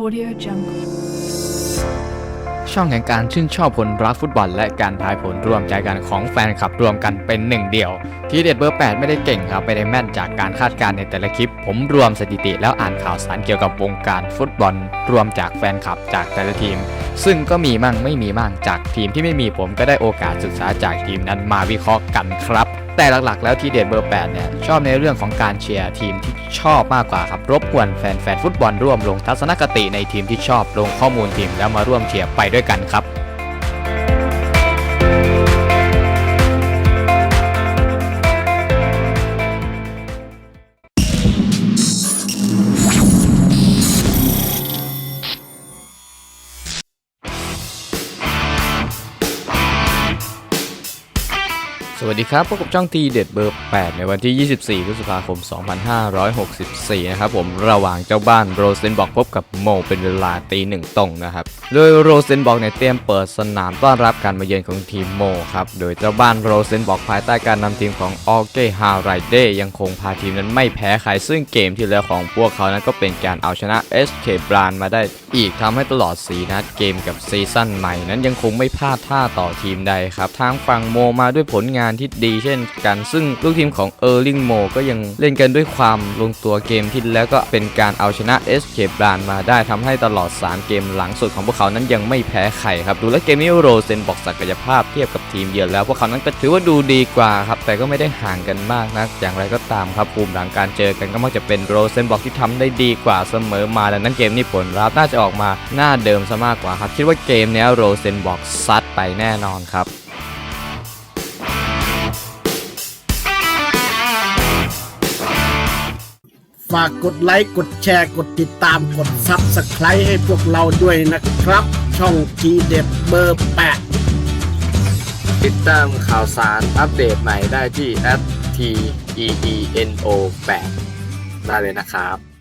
Audio Jungle. ช่องแห่งการชื่นชอบผลรักฟุตบอล และการทายผลร่วมใจกันของแฟนคลับรวมกันเป็นหนึ่งเดียว ทีเด็ดเบอร์ 8 ไม่ได้เก่งครับไม่ได้แม่นจากการคาดการณ์ในแต่ละคลิป ผมรวมสถิติแล้วอ่านข่าวสารเกี่ยวกับวงการฟุตบอล รวมจากแฟนคลับจากแต่ละทีม ซึ่งก็มีมั่งไม่มีมั่งจากทีมที่ไม่มีผมก็ได้โอกาสศึกษาจากทีมนั้นมาวิเคราะห์กันครับ แต่หลักๆ แล้วทีเด็ดเบอร์ 8 เนี่ย ชอบในเรื่องของการเชียร์ทีมที่ชอบมากกว่าครับ รบกวนแฟนๆฟุตบอลร่วมลงทัศนคติในทีมที่ชอบลงข้อมูลทีมแล้วมาร่วมเชียร์ไปด้วยกันครับ วัสดีครับพบกับช่องทีเด็ดเบอร์ 8 ในวันที่ 24 พฤษภาคม 2564 นะครับผมระหว่างเจ้าบ้านโรเซนบอกพบกับโมเป็นเวลาตีหนึ่งตรงนะครับ โดยโรเซนบอกในเตรียมเปิดสนามต้อนรับการมาเยือนของทีมโมครับ โดยเจ้าบ้านโรเซนบอกภายใต้การนำทีมของออเกฮาไรเดยังคงพาทีมนั้นไม่แพ้ใครซึ่งเกมที่แล้วของพวกเขานั้นก็เป็นการเอาชนะ SK บรานมาได้อีกทำให้ตลอด4นัดเกมกับซีซั่นใหม่นั้นยังคงไม่พลาดท่าต่อทีมใดครับทางฝั่งโมมาด้วยผลงานที่ดีเช่นกัน ซึ่งลูกทีมของเออร์ลิงโมก็ยังเล่นกันด้วยความลงตัวเกมที่แล้วก็เป็นการเอาชนะ SK บรานมาได้ทำให้ตลอด 3 เกมหลังสุดของพวกเขานั้นยังไม่แพ้ใครครับดูแลเกมนี้โรเซนบอกศักยภาพเทียบกับทีมเยือนแล้วพวกเขานั้นก็ถือว่าดูดีกว่าครับแต่ก็ไม่ได้ห่างกันมากนักอย่างไรก็ตามครับภูมิหลังการเจอกันก็มักจะเป็นโรเซนบอกที่ทำได้ดีกว่าเสมอมาดังนั้นเกมนี้ผลลัพธ์น่าจะออกมาหน้าเดิมซะมากกว่าครับคิดว่าเกมนี้โรเซนบอกซัดไปแน่นอนครับ ฝากกดไลค์ กดแชร์ กดติดตาม กดซับสไครต์ให้พวกเราด้วยนะครับ ช่องทีเด็ดเบอร์แปดติดตามข่าวสารอัปเดตใหม่ได้ที่ t e e n o 8ได้เลยนะครับ